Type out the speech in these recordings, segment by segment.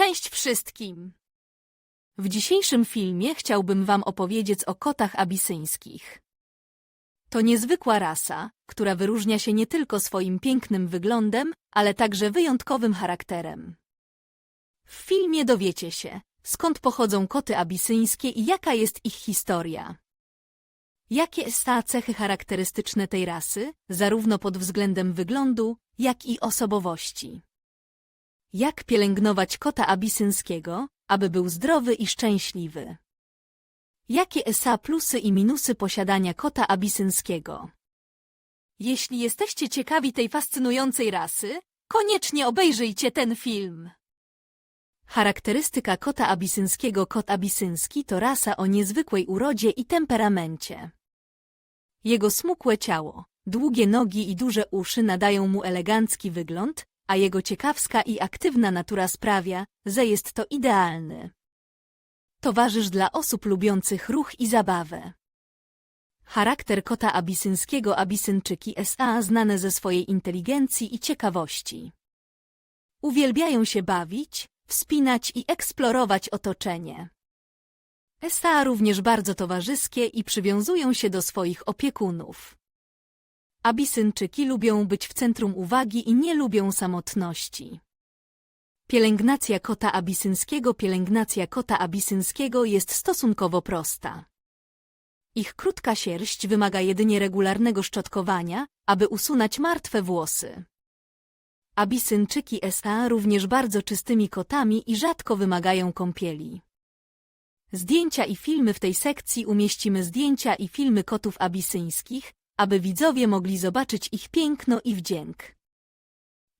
Cześć wszystkim! W dzisiejszym filmie chciałbym wam opowiedzieć o kotach abisyńskich. To niezwykła rasa, która wyróżnia się nie tylko swoim pięknym wyglądem, ale także wyjątkowym charakterem. W filmie dowiecie się, skąd pochodzą koty abisyńskie i jaka jest ich historia. Jakie są cechy charakterystyczne tej rasy, zarówno pod względem wyglądu, jak i osobowości. Jak pielęgnować kota abisyńskiego, aby był zdrowy i szczęśliwy? Jakie są plusy i minusy posiadania kota abisyńskiego? Jeśli jesteście ciekawi tej fascynującej rasy, koniecznie obejrzyjcie ten film. Charakterystyka kota abisyńskiego Kot abisyński to rasa o niezwykłej urodzie i temperamencie. Jego smukłe ciało, długie nogi i duże uszy nadają mu elegancki wygląd, a jego ciekawska i aktywna natura sprawia, że jest to idealny towarzysz dla osób lubiących ruch i zabawę. Charakter kota abisyńskiego Abisynczyki S.A. znane ze swojej inteligencji i ciekawości. Uwielbiają się bawić, wspinać i eksplorować otoczenie. S.A. również bardzo towarzyskie i przywiązują się do swoich opiekunów. Abisynczyki lubią być w centrum uwagi i nie lubią samotności. Pielęgnacja kota abisyńskiego Pielęgnacja kota abisyńskiego jest stosunkowo prosta. Ich krótka sierść wymaga jedynie regularnego szczotkowania, aby usunąć martwe włosy. Abisynczyki S.A. również bardzo czystymi kotami i rzadko wymagają kąpieli. Zdjęcia i filmy w tej sekcji umieścimy zdjęcia i filmy kotów abisyńskich, aby widzowie mogli zobaczyć ich piękno i wdzięk.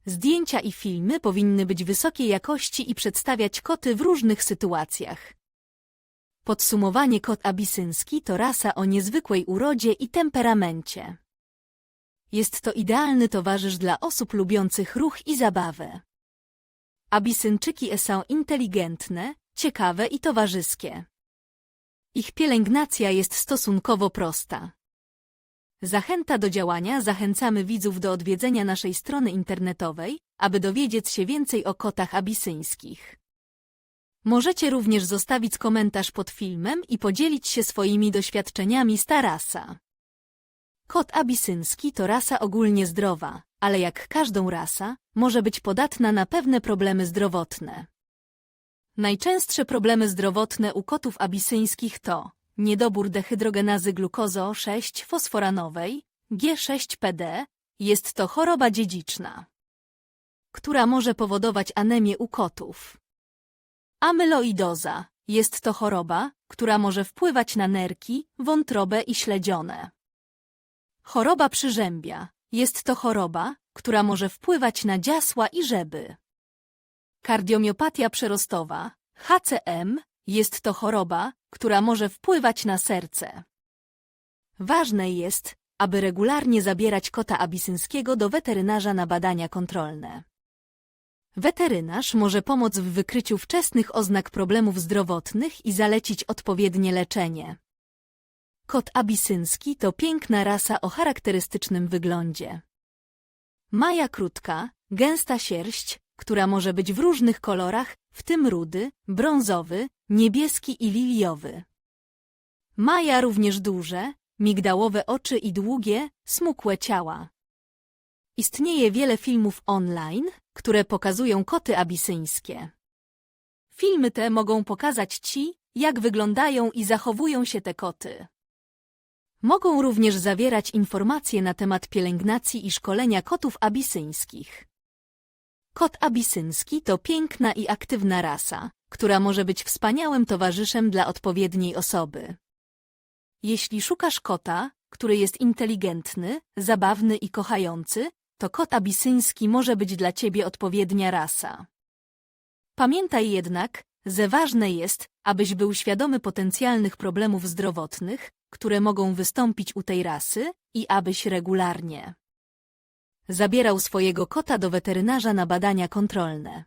Zdjęcia i filmy powinny być wysokiej jakości i przedstawiać koty w różnych sytuacjach. Podsumowanie kot abisyński to rasa o niezwykłej urodzie i temperamencie. Jest to idealny towarzysz dla osób lubiących ruch i zabawę. Abisynczyki są inteligentne, ciekawe i towarzyskie. Ich pielęgnacja jest stosunkowo prosta. Zachęta do działania zachęcamy widzów do odwiedzenia naszej strony internetowej, aby dowiedzieć się więcej o kotach abisyńskich. Możecie również zostawić komentarz pod filmem i podzielić się swoimi doświadczeniami z Tarasa. Kot abisyński to rasa ogólnie zdrowa, ale jak każdą rasa, może być podatna na pewne problemy zdrowotne. Najczęstsze problemy zdrowotne u kotów abisyńskich to niedobór dehydrogenazy glukozo 6 fosforanowej, G6PD, jest to choroba dziedziczna, która może powodować anemię u kotów. Amyloidoza jest to choroba, która może wpływać na nerki, wątrobę i śledzione. Choroba przyrzębia jest to choroba, która może wpływać na dziasła i żeby. Kardiomiopatia przerostowa, HCM, jest to choroba, która może wpływać na serce. Ważne jest, aby regularnie zabierać kota abisyńskiego do weterynarza na badania kontrolne. Weterynarz może pomóc w wykryciu wczesnych oznak problemów zdrowotnych i zalecić odpowiednie leczenie. Kot abisyński to piękna rasa o charakterystycznym wyglądzie. Maja krótka, gęsta sierść, która może być w różnych kolorach, w tym rudy, brązowy, niebieski i liliowy. Maja również duże, migdałowe oczy i długie, smukłe ciała. Istnieje wiele filmów online, które pokazują koty abisyńskie. Filmy te mogą pokazać Ci, jak wyglądają i zachowują się te koty. Mogą również zawierać informacje na temat pielęgnacji i szkolenia kotów abisyńskich. Kot abisyński to piękna i aktywna rasa, która może być wspaniałym towarzyszem dla odpowiedniej osoby. Jeśli szukasz kota, który jest inteligentny, zabawny i kochający, to kot abisyński może być dla ciebie odpowiednia rasa. Pamiętaj jednak, że ważne jest, abyś był świadomy potencjalnych problemów zdrowotnych, które mogą wystąpić u tej rasy i abyś regularnie zabierał swojego kota do weterynarza na badania kontrolne.